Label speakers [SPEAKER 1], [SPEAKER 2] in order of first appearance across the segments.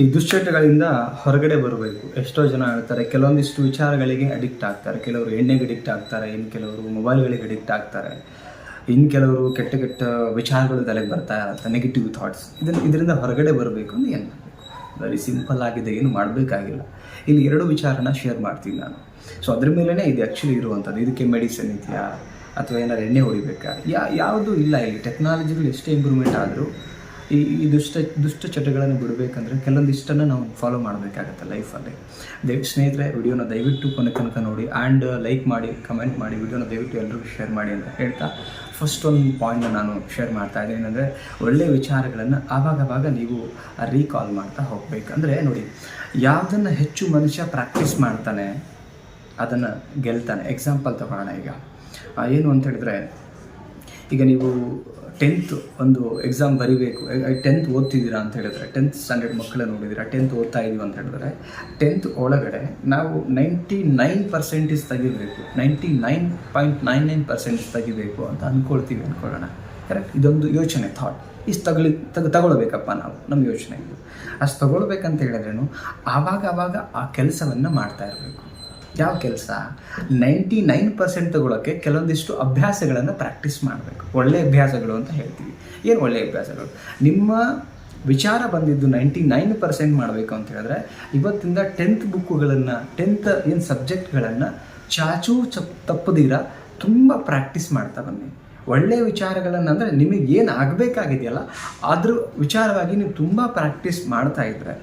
[SPEAKER 1] ಈ ದುಶ್ಚಟಗಳಿಂದ ಹೊರಗಡೆ ಬರಬೇಕು. ಎಷ್ಟೋ ಜನ ಹೇಳ್ತಾರೆ, ಕೆಲವೊಂದಿಷ್ಟು ವಿಚಾರಗಳಿಗೆ ಅಡಿಕ್ಟ್ ಆಗ್ತಾರೆ. ಕೆಲವರು ಎಣ್ಣೆಗೆ ಅಡಿಕ್ಟ್ ಆಗ್ತಾರೆ ಇನ್ನು ಕೆಲವರು ಮೊಬೈಲ್ಗಳಿಗೆ ಅಡಿಕ್ಟ್ ಆಗ್ತಾರೆ. ಇನ್ನು ಕೆಲವರು ಕೆಟ್ಟ ಕೆಟ್ಟ ವಿಚಾರಗಳು ತಲೆಗೆ ಬರ್ತಾ ಇರುತ್ತೆ ನೆಗೆಟಿವ್ ಥಾಟ್ಸ್ ಇದನ್ನು ಇದರಿಂದ ಹೊರಗಡೆ ಬರಬೇಕು ಅಂತ ಏನು ವೆರಿ ಸಿಂಪಲ್ ಆಗಿದೆ, ಏನು ಮಾಡಬೇಕಾಗಿಲ್ಲ. ಇಲ್ಲಿ ಎರಡು ವಿಚಾರನ ಶೇರ್ ಮಾಡ್ತೀನಿ ನಾನು. ಸೊ ಅದ್ರ ಮೇಲೇ ಇದು ಆ್ಯಕ್ಚುಲಿ ಇರುವಂಥದ್ದು. ಇದಕ್ಕೆ ಮೆಡಿಸಿನ್ ಇದೆಯಾ? ಅಥವಾ ಏನಾದ್ರು ಎಣ್ಣೆ ಹೊಡಿಬೇಕಾ? ಯಾ, ಯಾವುದು ಇಲ್ಲ ಇಲ್ಲಿ. ಟೆಕ್ನಾಲಜಿಗಳು ಎಷ್ಟೇ ಇಂಪ್ರೂವ್ಮೆಂಟ್ ಆದರೂ ಈ ಈ ದುಷ್ಟ ದುಷ್ಟ ಚಟಗಳನ್ನು ಬಿಡಬೇಕಂದ್ರೆ ಕೆಲವೊಂದಿಷ್ಟನ್ನು ನಾವು ಫಾಲೋ ಮಾಡಬೇಕಾಗತ್ತೆ ಲೈಫಲ್ಲಿ ದಯ ಸ್ನೇಹಿತರೆ ವಿಡಿಯೋನ ದಯವಿಟ್ಟು ಕೊನೆ ತನಕ ನೋಡಿ ಆ್ಯಂಡ್ ಲೈಕ್ ಮಾಡಿ ಕಮೆಂಟ್ ಮಾಡಿ ವಿಡಿಯೋನ ದಯವಿಟ್ಟು ಎಲ್ಲರಿಗೂ ಶೇರ್ ಮಾಡಿ ಅಂತ ಹೇಳ್ತಾ ಫಸ್ಟ್ ಒಂದು ಪಾಯಿಂಟ್ನ ನಾನು ಶೇರ್ ಮಾಡ್ತಾ ಇದ್ದೀನಿ ಏನಂದರೆ ಒಳ್ಳೆಯ ವಿಚಾರಗಳನ್ನು ಆವಾಗವಾಗ ನೀವು ರೀಕಾಲ್ ಮಾಡ್ತಾ ಹೋಗಬೇಕಂದ್ರೆ ನೋಡಿ ಯಾವುದನ್ನು ಹೆಚ್ಚು ಮನುಷ್ಯ ಪ್ರಾಕ್ಟೀಸ್ ಮಾಡ್ತಾನೆ ಅದನ್ನು ಗೆಲ್ತಾನೆ. ಎಕ್ಸಾಂಪಲ್ ತಗೊಳ್ಳೋಣ ಈಗ. ಏನು ಅಂತ ಹೇಳಿದ್ರೆ ಈಗ ನೀವು ಟೆಂತ್ ಒಂದು ಎಕ್ಸಾಮ್ ಬರಿಬೇಕು. ಟೆಂತ್ ಓದ್ತಿದ್ದೀರಾ ಅಂತ ಹೇಳಿದ್ರೆ ಟೆಂತ್ ಸ್ಟ್ಯಾಂಡರ್ಡ್ ಮಕ್ಕಳನ್ನ ನೋಡಿದ್ದೀರಾ ಟೆಂತ್ ಓದ್ತಾ ಇದೀವಿ ಅಂತ ಹೇಳಿದ್ರೆ ಟೆಂತ್ ಒಳಗಡೆ ನಾವು ನೈಂಟಿ ನೈನ್ ಪರ್ಸೆಂಟೇಜ್ ತೆಗಿಬೇಕು. Ninety nine point nine nine percentage ತೆಗಿಬೇಕು ಅಂತ ಅಂದ್ಕೊಳ್ತೀವಿ ಅಂದ್ಕೊಳ್ಳೋಣ ಕರೆಕ್ಟ್ ಇದೊಂದು ಯೋಚನೆ ಥಾಟ್ ಇಷ್ಟು ತಗೊಳ್ಳಿ, ತಗ, ತಗೊಳ್ಬೇಕಪ್ಪ ನಾವು, ನಮ್ಮ ಯೋಚನೆ ಇದು. ಅಷ್ಟು ತಗೊಳ್ಬೇಕಂತ ಹೇಳಿದ್ರೇನು ಆವಾಗ ಆವಾಗ ಆ ಕೆಲಸವನ್ನು ಮಾಡ್ತಾ ಇರಬೇಕು. ಯಾವ ಕೆಲಸ? ನೈಂಟಿ ನೈನ್ ಪರ್ಸೆಂಟ್ ತಗೊಳ್ಳೋಕ್ಕೆ ಕೆಲವೊಂದಿಷ್ಟು ಅಭ್ಯಾಸಗಳನ್ನು ಪ್ರಾಕ್ಟೀಸ್ ಮಾಡಬೇಕು. ಒಳ್ಳೆಯ ಅಭ್ಯಾಸಗಳು ಅಂತ ಹೇಳ್ತೀವಿ. ಏನು ಒಳ್ಳೆಯ ಅಭ್ಯಾಸಗಳು? ನಿಮ್ಮ ವಿಚಾರ ಬಂದಿದ್ದು ನೈಂಟಿ ನೈನ್ ಪರ್ಸೆಂಟ್ ಮಾಡಬೇಕು ಅಂತ ಹೇಳಿದ್ರೆ, ಇವತ್ತಿಂದ ಟೆಂತ್ ಬುಕ್ಕುಗಳನ್ನು ಟೆಂತ್ ಏನು ಸಬ್ಜೆಕ್ಟ್ಗಳನ್ನು ಚಾಚೂ ಚಪ್, ತಪ್ಪದಿರ ತುಂಬ ಪ್ರಾಕ್ಟೀಸ್ ಮಾಡ್ತಾ ಬನ್ನಿ. ಒಳ್ಳೆಯ ವಿಚಾರಗಳನ್ನು ಅಂದರೆ ನಿಮಗೆ ಏನು ಆಗಬೇಕಾಗಿದೆಯಲ್ಲ ಅದ್ರ ವಿಚಾರವಾಗಿ ನೀವು ತುಂಬ ಪ್ರಾಕ್ಟೀಸ್ ಮಾಡ್ತಾ ಇದ್ದರೆ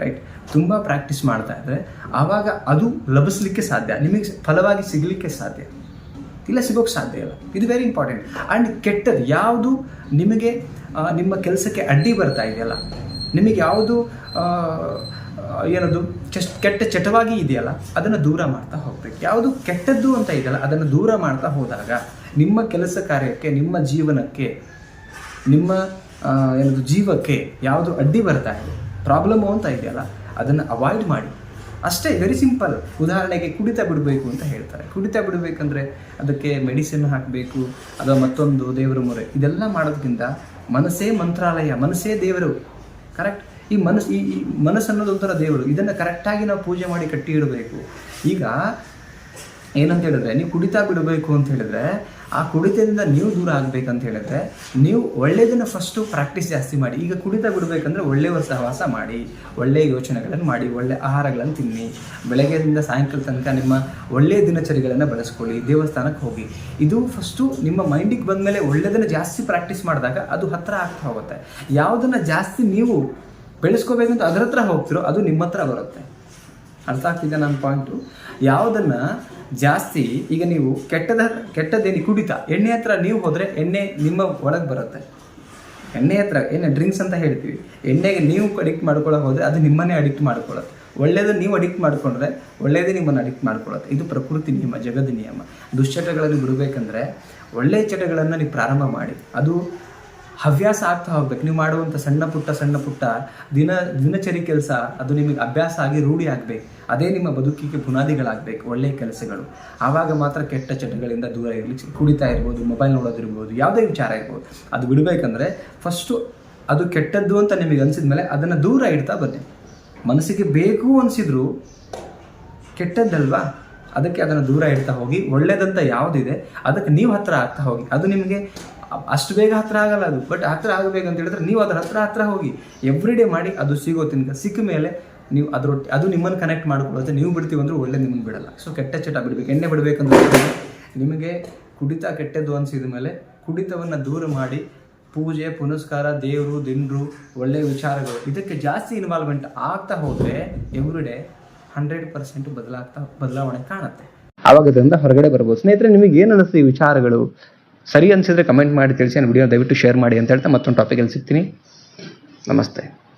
[SPEAKER 1] ರೈಟ್ ತುಂಬ ಪ್ರಾಕ್ಟೀಸ್ ಮಾಡ್ತಾ ಇದ್ದರೆ ಆವಾಗ ಅದು ಲಭಿಸ್ಲಿಕ್ಕೆ ಸಾಧ್ಯ, ನಿಮಗೆ ಫಲವಾಗಿ ಸಿಗಲಿಕ್ಕೆ ಸಾಧ್ಯ. ಇಲ್ಲ ಸಿಗೋಕ್ಕೆ ಸಾಧ್ಯ ಇಲ್ಲ. ಇದು ವೆರಿ ಇಂಪಾರ್ಟೆಂಟ್ ಆ್ಯಂಡ್ ಕೆಟ್ಟದ್ದು ಯಾವುದು ನಿಮಗೆ ನಿಮ್ಮ ಕೆಲಸಕ್ಕೆ ಅಡ್ಡಿ ಬರ್ತಾ ಇದೆಯಲ್ಲ, ನಿಮಗೆ ಯಾವುದು ಏನದು ಚೆಸ್ಟ್ ಕೆಟ್ಟ ಚಟವಾಗಿ ಇದೆಯಲ್ಲ, ಅದನ್ನು ದೂರ ಮಾಡ್ತಾ ಹೋಗ್ಬೇಕು. ಯಾವುದು ಕೆಟ್ಟದ್ದು ಅಂತ ಇದೆಯಲ್ಲ, ಅದನ್ನು ದೂರ ಮಾಡ್ತಾ ಹೋದಾಗ ನಿಮ್ಮ ಕೆಲಸ ಕಾರ್ಯಕ್ಕೆ, ನಿಮ್ಮ ಜೀವನಕ್ಕೆ, ನಿಮ್ಮ ಏನದು ಜೀವಕ್ಕೆ ಯಾವುದು ಅಡ್ಡಿ ಬರ್ತಾ ಇದೆ ಪ್ರಾಬ್ಲಮ್ಮು ಅಂತ ಇದೆಯಲ್ಲ ಅದನ್ನು ಅವಾಯ್ಡ್ ಮಾಡಿ. ಅಷ್ಟೇ ವೆರಿ ಸಿಂಪಲ್ ಉದಾಹರಣೆಗೆ ಕುಡಿತ ಬಿಡಬೇಕು ಅಂತ ಹೇಳ್ತಾರೆ. ಕುಡಿತ ಬಿಡಬೇಕಂದ್ರೆ ಅದಕ್ಕೆ ಮೆಡಿಸಿನ್ ಹಾಕಬೇಕು, ಅಥವಾ ಮತ್ತೊಂದು ದೇವರ ಮೊರೆ. ಇದೆಲ್ಲ ಮಾಡೋದಕ್ಕಿಂತ ಮನಸ್ಸೇ ಮಂತ್ರಾಲಯ, ಮನಸ್ಸೇ ದೇವರು. ಕರೆಕ್ಟ್ ಈ ಮನಸ್ಸು ಈ ಮನಸ್ಸು ಅನ್ನೋದು ಒಂಥರ ದೇವರು. ಇದನ್ನು ಕರೆಕ್ಟಾಗಿ ನಾವು ಪೂಜೆ ಮಾಡಿ ಕಟ್ಟಿ ಇಡಬೇಕು. ಈಗ ಏನಂತ ಹೇಳಿದ್ರೆ, ನೀವು ಕುಡಿತಾ ಬಿಡಬೇಕು ಅಂತ ಹೇಳಿದ್ರೆ ಆ ಕುಡಿತದಿಂದ ನೀವು ದೂರ ಆಗಬೇಕಂತ ಹೇಳಿದ್ರೆ ನೀವು ಒಳ್ಳೆಯದನ್ನು ಫಸ್ಟು ಪ್ರಾಕ್ಟೀಸ್ ಜಾಸ್ತಿ ಮಾಡಿ, ಈಗ ಕುಡಿತ ಬಿಡಬೇಕಂದ್ರೆ ಒಳ್ಳೆಯ ಸಹವಾಸ ಮಾಡಿ, ಒಳ್ಳೆಯ ಯೋಚನೆಗಳನ್ನು ಮಾಡಿ ಒಳ್ಳೆಯ ಆಹಾರಗಳನ್ನು ತಿನ್ನಿ. ಬೆಳಗ್ಗೆಯಿಂದ ಸಾಯಂಕಾಲ ತನಕ ನಿಮ್ಮ ಒಳ್ಳೆಯ ದಿನಚರಿಗಳನ್ನು ಬಳಸ್ಕೊಳ್ಳಿ, ದೇವಸ್ಥಾನಕ್ಕೆ ಹೋಗಿ. ಇದು ಫಸ್ಟು ನಿಮ್ಮ ಮೈಂಡಿಗೆ ಬಂದಮೇಲೆ ಒಳ್ಳೆಯದನ್ನು ಜಾಸ್ತಿ ಪ್ರಾಕ್ಟೀಸ್ ಮಾಡಿದಾಗ ಅದು ಹತ್ತಿರ ಆಗ್ತಾ ಹೋಗುತ್ತೆ. ಯಾವುದನ್ನು ಜಾಸ್ತಿ ನೀವು ಬೆಳೆಸ್ಕೋಬೇಕಂತ ಅದ್ರ ಹತ್ರ ಹೋಗ್ತಿರೋ ಅದು ನಿಮ್ಮ ಹತ್ರ ಬರುತ್ತೆ. ಅರ್ಥ ಆಗ್ತಿದೆ ನನ್ನ ಪಾಯಿಂಟು ಯಾವುದನ್ನು ಜಾಸ್ತಿ, ಈಗ ನೀವು ಕೆಟ್ಟದ, ಕೆಟ್ಟದ್ದೇನು ಕುಡಿತ. ಎಣ್ಣೆ ಹತ್ರ ನೀವು ಹೋದರೆ ಎಣ್ಣೆ ನಿಮ್ಮ ಒಳಗೆ ಬರುತ್ತೆ. ಎಣ್ಣೆ ಹತ್ರ ಏನು ಡ್ರಿಂಕ್ಸ್ ಅಂತ ಹೇಳ್ತೀವಿ. ಎಣ್ಣೆಗೆ ನೀವು ಅಡಿಕ್ಟ್ ಮಾಡ್ಕೊಳ್ಳೋ ಹೋದರೆ ಅದು ನಿಮ್ಮನ್ನೇ ಅಡಿಕ್ಟ್ ಮಾಡ್ಕೊಳ್ಳುತ್ತೆ ಒಳ್ಳೆಯದು ನೀವು ಅಡಿಕ್ಟ್ ಮಾಡಿಕೊಂಡ್ರೆ ಒಳ್ಳೆಯದೇ ನಿಮ್ಮನ್ನು ಅಡಿಕ್ಟ್ ಮಾಡ್ಕೊಳ್ಳುತ್ತೆ ಇದು ಪ್ರಕೃತಿ ನಿಯಮ, ಜಗದ ನಿಯಮ. ದುಶ್ಚಟಗಳಲ್ಲಿ ಬಿಡಬೇಕಂದ್ರೆ ಒಳ್ಳೆಯ ಚಟಗಳನ್ನು ನೀವು ಪ್ರಾರಂಭ ಮಾಡಿ. ಅದು ಹವ್ಯಾಸ ಆಗ್ತಾ ಹೋಗ್ಬೇಕು. ನೀವು ಮಾಡುವಂಥ ಸಣ್ಣ ಪುಟ್ಟ ಸಣ್ಣ ಪುಟ್ಟ ದಿನ, ದಿನಚರಿ ಕೆಲಸ, ಅದು ನಿಮಗೆ ಅಭ್ಯಾಸ ಆಗಿ ರೂಢಿ ಆಗಬೇಕು. ಅದೇ ನಿಮ್ಮ ಬದುಕಿಗೆ ಬುನಾದಿಗಳಾಗಬೇಕು ಒಳ್ಳೆಯ ಕೆಲಸಗಳು. ಆವಾಗ ಮಾತ್ರ ಕೆಟ್ಟ ಚಟಗಳಿಂದ ದೂರ ಇರಲಿ ಕುಡಿತಾ ಇರ್ಬೋದು ಮೊಬೈಲ್ ನೋಡೋದಿರ್ಬೋದು, ಯಾವುದೇ ವಿಚಾರ ಇರ್ಬೋದು. ಅದು ಬಿಡಬೇಕಂದ್ರೆ ಫಸ್ಟು ಅದು ಕೆಟ್ಟದ್ದು ಅಂತ ನಿಮಗೆ ಅನಿಸಿದ ಮೇಲೆ ಅದನ್ನು ದೂರ ಇಡ್ತಾ ಬನ್ನಿ. ಮನಸ್ಸಿಗೆ ಬೇಕು ಅನಿಸಿದ್ರು ಕೆಟ್ಟದ್ದಲ್ವಾ? ಅದಕ್ಕೆ ಅದನ್ನು ದೂರ ಇಡ್ತಾ ಹೋಗಿ ಒಳ್ಳೆಯದಂತ ಯಾವುದಿದೆ, ಅದಕ್ಕೆ ನೀವು ಹತ್ರ ಆಗ್ತಾ ಹೋಗಿ. ಅದು ನಿಮಗೆ ಅಷ್ಟು ಬೇಗ ಹತ್ರ ಆಗಲ್ಲ ಅದು. ಬಟ್ ಹತ್ರ ಆಗಬೇಕಂತ ಹೇಳಿದ್ರೆ ನೀವು ಅದರ ಹತ್ರ ಹತ್ರ ಹೋಗಿ ಎವ್ರಿ ಡೇ ಮಾಡಿ ಅದು ಸಿಗೋ ತನಕ. ಸಿಕ್ಕ ಮೇಲೆ ನೀವು ಅದರೊಟ್ಟಿ ಅದು ನಿಮ್ಮನ್ನು ಕನೆಕ್ಟ್ ಮಾಡ್ಕೊಳ್ಳುತ್ತೆ. ನೀವು ಬಿಡ್ತೀವಿ ಅಂದ್ರೆ ಒಳ್ಳೆ ನಿಮ್ಗೆ ಬಿಡಲ್ಲ. ಸೊ ಕೆಟ್ಟ ಚಟ ಬಿಡಬೇಕು. ಎಣ್ಣೆ ಬಿಡಬೇಕಂದ್ರೆ ನಿಮಗೆ ಕುಡಿತ ಕೆಟ್ಟದ್ದು ಅನಿಸಿದ ಮೇಲೆ ಕುಡಿತವನ್ನು ದೂರ ಮಾಡಿ ಪೂಜೆ, ಪುನಸ್ಕಾರ, ದೇವರು ದಿನರು ಒಳ್ಳೆಯ ವಿಚಾರಗಳು. ಇದಕ್ಕೆ ಜಾಸ್ತಿ ಇನ್ವಾಲ್ವ್ಮೆಂಟ್ ಆಗ್ತಾ ಹೋದರೆ ಎವ್ರಿ ಡೇ ಹಂಡ್ರೆಡ್ ಪರ್ಸೆಂಟ್ ಬದಲಾಗ್ತಾ ಬದಲಾವಣೆ ಕಾಣುತ್ತೆ. ಆವಾಗ ಇದರಿಂದ ಹೊರಗಡೆ ಬರ್ಬೋದು. ಸ್ನೇಹಿತರೆ ನಿಮಗೆ ಏನು ಅನಿಸ್ತು ಈ ವಿಚಾರಗಳು? ಸರಿ ಅನಿಸಿದ್ರೆ ಕಮೆಂಟ್ ಮಾಡಿ ತಿಳಿಸಿ ನಾನು ವಿಡಿಯೋ ದಯವಿಟ್ಟು ಶೇರ್ ಮಾಡಿ ಅಂತ ಹೇಳ್ತಾ ಮತ್ತೊಂದು ಟಾಪಿಕಲ್ಲಿ ಸಿಗ್ತೀನಿ. ನಮಸ್ತೆ.